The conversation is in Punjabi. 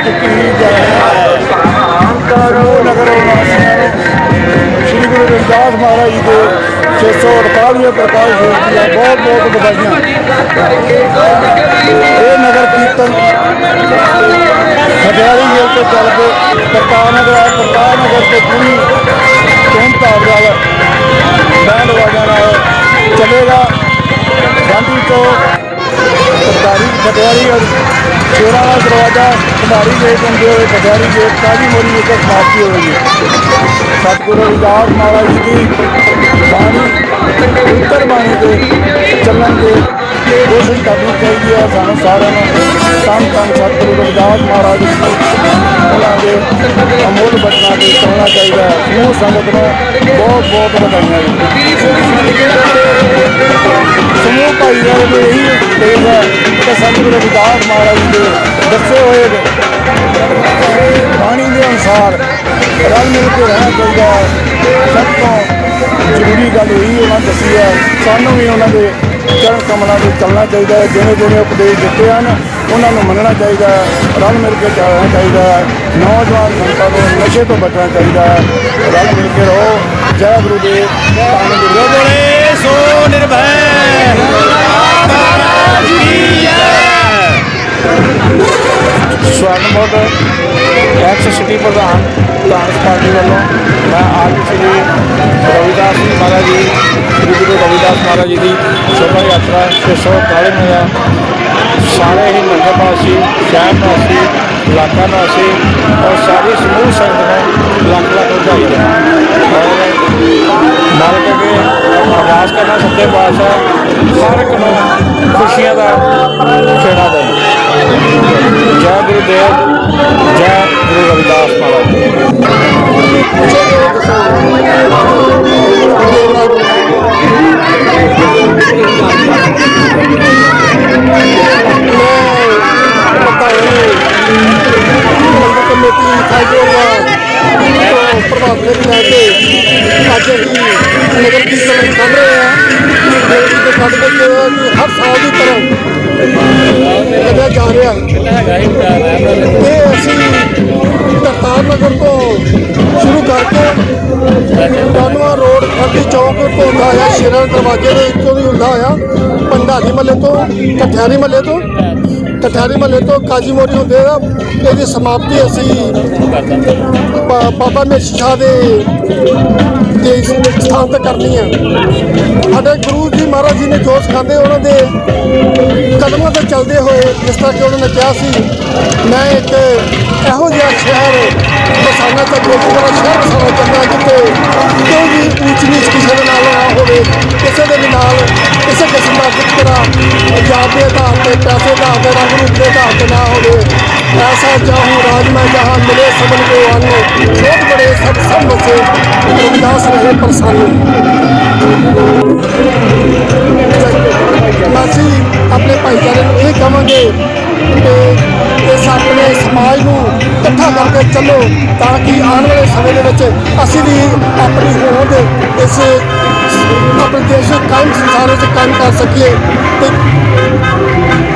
ਮਹਾਰਾਜ ਕੀ ਜੈ ਕਰੋ ਨਗਰ ਸ੍ਰੀ ਗੁਰੂ ਰਵਿਦਾਸ ਮਹਾਰਾਜ ਜੀ ਦੇ 648 ਪ੍ਰਕਾਸ਼ ਦਿਵਸ ਦੀਆਂ ਬਹੁਤ ਬਹੁਤ ਵਧਾਈਆਂ ਇਹ ਨਗਰ ਕੀਰਤਨ ਖਡਿਆਲੀ ਜੇਲ੍ਹ ਤੋਂ ਚੱਲ ਕੇ ਕਰਤਾਰ ਨਗਰ ਆ ਕਰਤਾਰ ਨਗਰ ਤੇ ਪੂਰੀ ਧੂਮ ਧਾਮ ਨਾਲ ਸਰਦਾਰੀ ਚੋਰਾਂ ਦਾ ਦਰਵਾਜ਼ਾ ਖੰਡਾਰੀ ਗੇਟ ਹੁੰਦੇ ਹੋਏ ਖਡਿਆਲੀ ਗੇਟ ਕਾਜੀ ਮੋਰੀ ਵਿੱਚ ਸਮਾਪਤੀ ਹੋਵੇਗੀ ਸਤਿਗੁਰੂ ਰਵਿਦਾਸ ਮਹਾਰਾਜ ਜੀ ਦੀ ਬਾਣੀ, ਉੱਤਰ ਬਾਣੀ ਦੇ ਚੱਲਣ ਦੇ ਕੋਸ਼ਿਸ਼ ਕਰਨੀ ਚਾਹੀਦੀ ਹੈ। ਸਾਨੂੰ ਸਾਰਿਆਂ ਨੂੰ ਤਨ ਤਨ ਸਤਿਗੁਰੂ ਰਵਿਦਾਸ ਮਹਾਰਾਜ ਉਹਨਾਂ ਦੇ ਅਮੋਲ ਬਚਨਾਂ 'ਤੇ ਚੱਲਣਾ ਚਾਹੀਦਾ ਹੈ। ਸਮੂਹ ਸੰਗਤ ਨੂੰ ਬਹੁਤ ਬਹੁਤ ਵਧਾਈਆਂ ਜੀ। ਸਮੂਹ ਭਾਈਚਾਰੇ ਦੇ ਇਹੀ ਦੇਸ਼ ਹੈ ਕਿ ਸਤਿਗੁਰੂ ਰਵਿਦਾਸ ਮਹਾਰਾਜ ਦੇ ਦੱਸੇ ਹੋਏ ਬਾਣੀ ਦੇ ਅਨੁਸਾਰ ਰਲ ਮਿਲ ਕੇ ਰਹਿਣਾ ਚਾਹੀਦਾ ਹੈ। ਸਭ ਤੋਂ ਜ਼ਰੂਰੀ ਗੱਲ ਇਹੀ ਉਹਨਾਂ ਦੱਸੀ ਹੈ। ਸਾਨੂੰ ਵੀ ਉਹਨਾਂ ਦੇ ਚਰਨ ਕਮਲਾਂ ਤੇ ਚੱਲਣਾ ਚਾਹੀਦਾ ਹੈ। ਜਿਹੜੇ ਜਿਹੜੇ ਉਪਦੇਸ਼ ਦਿੱਤੇ ਹਨ ਉਹਨਾਂ ਨੂੰ ਮੰਨਣਾ ਚਾਹੀਦਾ ਹੈ। ਰਲ ਮਿਲ ਕੇ ਚੱਲਣਾ ਚਾਹੀਦਾ ਹੈ। ਨੌਜਵਾਨ ਸੰਤਾਂ ਤੋਂ ਨਸ਼ੇ ਤੋਂ ਬਚਣਾ ਚਾਹੀਦਾ ਹੈ। ਰਲ ਮਿਲ ਕੇ ਰਹੋ। ਜੈ ਗੁਰੂ ਦੇਵ ਧੰਨ ਗੁਰੂ ਬੋਲੇ ਸੋ ਨਿਰਭੈ। ਐਕਸ ਸਿਟੀ ਪ੍ਰਧਾਨ ਕਾਂਗਰਸ ਪਾਰਟੀ ਵੱਲੋਂ। ਮੈਂ ਅੱਜ ਸ੍ਰੀ ਰਵਿਦਾਸ ਜੀ ਮਹਾਰਾਜ ਜੀ ਸ੍ਰੀ ਗੁਰੂ ਰਵਿਦਾਸ ਮਹਾਰਾਜ ਜੀ ਦੀ ਸ਼ੋਭਾ ਯਾਤਰਾ 641 ਦਾ ਸਾਰੇ ਹੀ ਨਗਰ ਵਾਸੀ, ਸ਼ਹਿਰ ਵਾਸੀ, ਇਲਾਕਾ ਵਾਸੀ ਔਰ ਸਾਰੀ ਸਮੂਹ ਸੰਗਤ ਨੂੰ ਲੱਖ ਲੱਖ ਵਧਾਈ ਹੈ ਔਰ ਮਾਲਕ ਅੱਗੇ ਅਰਦਾਸ ਕਰਨਾ ਸੱਚੇ ਪਾਤਸ਼ਾਹ ਹਰ ਇੱਕ ਨੂੰ ਖੁਸ਼ੀਆਂ ਦਾ ਖੇੜਾ ਦੇ ਜੈ ਗੁਰੂ ਦੇਵ ਜੈ ਗੁਰੂ ਰਵਿਦਾਸ ਮਹਾਰਾਜ। ਜੀ ਪ੍ਰਭਾਵ ਦੇ ਲੈ ਕੇ ਅੱਜ ਅਸੀਂ ਨਗਰ ਕੀਰਤਨ ਕਰ ਰਹੇ ਹਾਂ ਦਾਨਵਾ ਰੋਡ ਖੱਡੀ ਚੌਕ ਤੋਂ ਹੁੰਦਾ ਆ ਸ਼ੇਰਾਂ ਦਰਵਾਜ਼ੇ ਦੇ ਵਿੱਚੋਂ ਦੀ ਹੁੰਦਾ ਹੋਇਆ ਪੰਡਾਰੀ ਮੱਲੇ ਤੋਂ, ਕਠਿਆਰੀ ਮੱਲੇ ਤੋਂ, ਕਠਿਆਰੀ ਮੱਲੇ ਤੋਂ ਕਾਜੀ ਮੋਰੀ ਹੁੰਦੇ ਆ। ਇਹਦੀ ਸਮਾਪਤੀ ਅਸੀਂ ਬਾ- ਬਾਬਾ ਮੇਸ਼ ਸ਼ਾਹ ਦੇ ਦੇ ਸਥਾਨ ਤੇ ਕਰਨੀ ਹੈ ਸਾਡੇ ਗੁਰੂ ਜੀ ਮਹਾਰਾਜ ਜੀ ਨੇ ਜੋ ਸਿਖਾਉਂਦੇ ਉਹਨਾਂ ਦੇ ਕਦਮਾਂ ਤੇ ਚੱਲਦੇ ਹੋਏ ਜਿਸ ਤਰ੍ਹਾਂ ਕਿ ਉਹਨਾਂ ਨੇ ਕਿਹਾ ਸੀ, ਮੈਂ ਇੱਕ ਇਹੋ ਜਿਹਾ ਸ਼ਹਿਰ ਬਸਾਨਾ ਚਾਹੁੰਦਾ ਜਿਹੜਾ ਸ਼ਹਿਰ ਬਸਾਨਾ ਚਾਹੁੰਦਾ ਜਿੱਥੇ ਕੋਈ ਵੀ ਊਚ ਨੀਚ ਕਿਸੇ ਦੇ ਨਾਲ ਨਾ ਹੋਵੇ, ਕਿਸੇ ਦੇ ਵੀ ਨਾਲ, ਕਿਸੇ ਕਿਸਮ ਦਾ ਵਿਤਕਰਾ ਜਾਤ ਦੇ ਆਧਾਰ ਤੇ ਪੈਸੇ ਦਾ ਆਧਾਰ ਤੇ ਰੰਗ ਰੂਪ ਦੇ ਆਧਾਰ ਤੇ ਨਾ ਹੋਵੇ। ਐਸਾ ਚਾਹੂੰ ਰਾਜ ਮੈਂ ਜਹਾਂ ਮਿਲੇ ਸਬਨ ਕੋ ਆਨੋ ਛੋਟ ਬੜੇ ਸਭ ਸਭ ਬਸੇ ਰਵਿਦਾਸ ਰਹੇ ਪ੍ਰਸੰਨ ਅਸੀਂ ਆਪਣੇ ਭਾਈਚਾਰੇ ਨੂੰ ਇਹ ਕਹਾਂਗੇ ਕਿ ਕਰਕੇ ਚੱਲੋ, ਤਾਂ ਕਿ ਆਉਣ ਵਾਲੇ ਸਮੇਂ ਦੇ ਵਿੱਚ ਅਸੀਂ ਵੀ ਆਪਣੀ ਹੋਂਦ ਇਸ, ਆਪਣੇ ਦੇਸ਼ ਦੇ ਕਾਇਮ ਸੰਸਾਰ ਵਿੱਚ ਕਾਇਮ ਕਰ ਸਕੀਏ ਤੇ